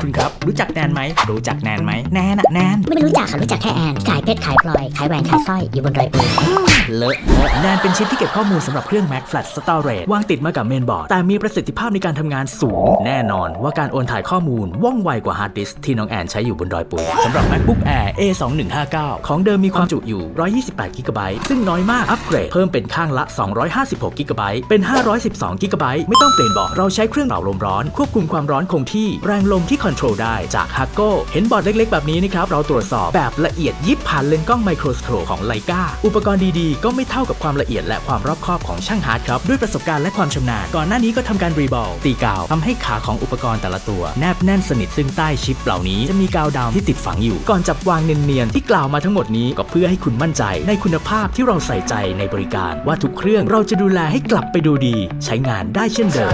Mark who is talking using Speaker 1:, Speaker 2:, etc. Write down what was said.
Speaker 1: คุณครับ รู้จักแนนไหม รู้จักแนนไหม แนนอะแนน
Speaker 2: ไม่ได้รู้จักค่ะรู้จักแค่แอน ขายเพชรขายพลอย ขายแหวนขายสร้อยอยู่บนดอยปุย
Speaker 1: เลอะเทอะแนนเป็นชิปที่เก็บข้อมูลสำหรับเครื่อง Mac Flash Storage วางติดมากับเมนบอร์ด แต่มีประสิทธิภาพในการทำงานสูง แน่นอนว่าการโอนถ่ายข้อมูลว่องไวกว่าฮาร์ดดิสก์ที่น้องแอนใช้อยู่บนดอยปุยสำหรับ MacBook Air A2159 ของเดิมมีความจุอยู่ 128 g b ซึ่งน้อยมากอัปเกรดเพิ่มเป็นข้างละ 256 g b เป็น 512 g b ไม่ต้องเปลี่ยนบอร์ดเราใช้เครื่องเป่าลมร้อน ควบคุมความร้อนคงที่แรงลมที่คอนโทรลได้จาก h a g o เห็นบอร์ดเล็กๆ แบบนี้นะครับเราตรวจสอบแบบละเอียดยิบผ่านเลนส์กล้องไมโครสโคปของไลกาอุปกรณ์ดีๆก็ไม่เท่ากับความละเอียดและความรอบคอบของช่างฮาร์ดครับด้วยประสบการณ์และความชำนาญก่อนหน้านี้ก็ทำการรีบอลตีกาวทำให้ขาของอุปกรณ์แต่ละตัว แนบแน่นสนิทซึ่งใต้ชิปเหล่านี้จะมีกาวดำที่ติดฝังอยู่ ก่อนจับวางเนียนๆที่กล่าวมาทั้งหมดนี้ก็เพื่อให้คุณมั่นใจ ในคุณภาพที่เราใส่ใจในบริการ ว่าทุกเครื่องเราจะดูแลให้กลับไปดูดี ใช้งานได้เช่นเดิม